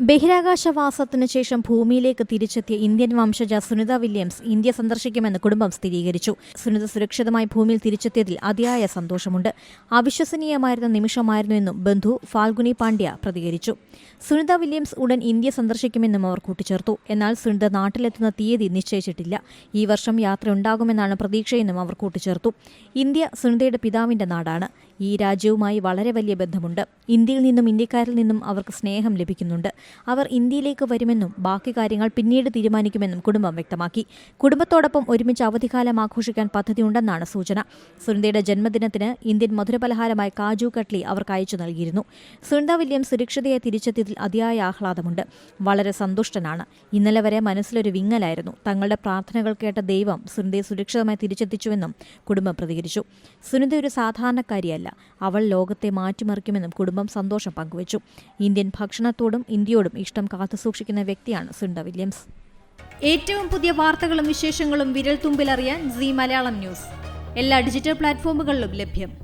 ബഹിരാകാശവാസത്തിനു ശേഷം ഭൂമിയിലേക്ക് തിരിച്ചെത്തിയ ഇന്ത്യൻ വംശജ സുനിത വില്യംസ് ഇന്ത്യ സന്ദർശിക്കുമെന്ന് കുടുംബം സ്ഥിരീകരിച്ചു. സുനിത സുരക്ഷിതമായി ഭൂമിയിൽ തിരിച്ചെത്തിയതിൽ അതിയായ സന്തോഷമുണ്ട്. അവിശ്വസനീയമായിരുന്ന നിമിഷമായിരുന്നു എന്നും ബന്ധു ഫാൽഗുനി പാണ്ഡ്യ പ്രതികരിച്ചു. സുനിത വില്യംസ് ഉടൻ ഇന്ത്യ സന്ദർശിക്കുമെന്നും അവർ കൂട്ടിച്ചേർത്തു. എന്നാൽ സുനിത നാട്ടിലെത്തുന്ന തീയതി നിശ്ചയിച്ചിട്ടില്ല. ഈ വർഷം യാത്ര ഉണ്ടാകുമെന്നാണ് പ്രതീക്ഷയെന്നും അവർ കൂട്ടിച്ചേർത്തു. ഇന്ത്യ സുനിതയുടെ പിതാവിന്റെ നാടാണ്. ഈ രാജ്യവുമായി വളരെ വലിയ ബന്ധമുണ്ട്. ഇന്ത്യയിൽ നിന്നും ഇന്ത്യക്കാരിൽ നിന്നും അവർക്ക് സ്നേഹം ലഭിക്കുന്നുണ്ട്. അവർ ഇന്ത്യയിലേക്ക് വരുമെന്നും ബാക്കി കാര്യങ്ങൾ പിന്നീട് തീരുമാനിക്കുമെന്നും കുടുംബം വ്യക്തമാക്കി. കുടുംബത്തോടൊപ്പം ഒരുമിച്ച് അവധിക്കാലം ആഘോഷിക്കാൻ പദ്ധതിയുണ്ടെന്നാണ് സൂചന. സുനിതയുടെ ജന്മദിനത്തിന് ഇന്ത്യൻ മധുരപലഹാരമായ കാജു കട്ട്ലി അവർക്ക് അയച്ചു നൽകിയിരുന്നു. സുനിത വില്യം സുരക്ഷിതയെ തിരിച്ചെത്തിയതിൽ അതിയായ ആഹ്ലാദമുണ്ട്. വളരെ സന്തുഷ്ടനാണ്. ഇന്നലെ വരെ മനസ്സിലൊരു വിങ്ങലായിരുന്നു. തങ്ങളുടെ പ്രാർത്ഥനകൾ കേട്ട ദൈവം സുനിതയെ സുരക്ഷിതമായി തിരിച്ചെത്തിച്ചുവെന്നും കുടുംബം പ്രതികരിച്ചു. സുനിത ഒരു സാധാരണക്കാരിയല്ല. അവൾ ലോകത്തെ മാറ്റിമറിക്കുമെന്നും കുടുംബം സന്തോഷം പങ്കുവച്ചു. ഇന്ത്യൻ ഭക്ഷണത്തോടും ഇന്ത്യയോടും ഇഷ്ടം കാത്തുസൂക്ഷിക്കുന്ന വ്യക്തിയാണ് സുനിത വില്യംസ്. ഏറ്റവും പുതിയ വാർത്തകളും വിശേഷങ്ങളും വിരൽ തുമ്പിലറിയാൻ സി മലയാളം ന്യൂസ്. എല്ലാ ഡിജിറ്റൽ പ്ലാറ്റ്ഫോമുകളിലും ലഭ്യം.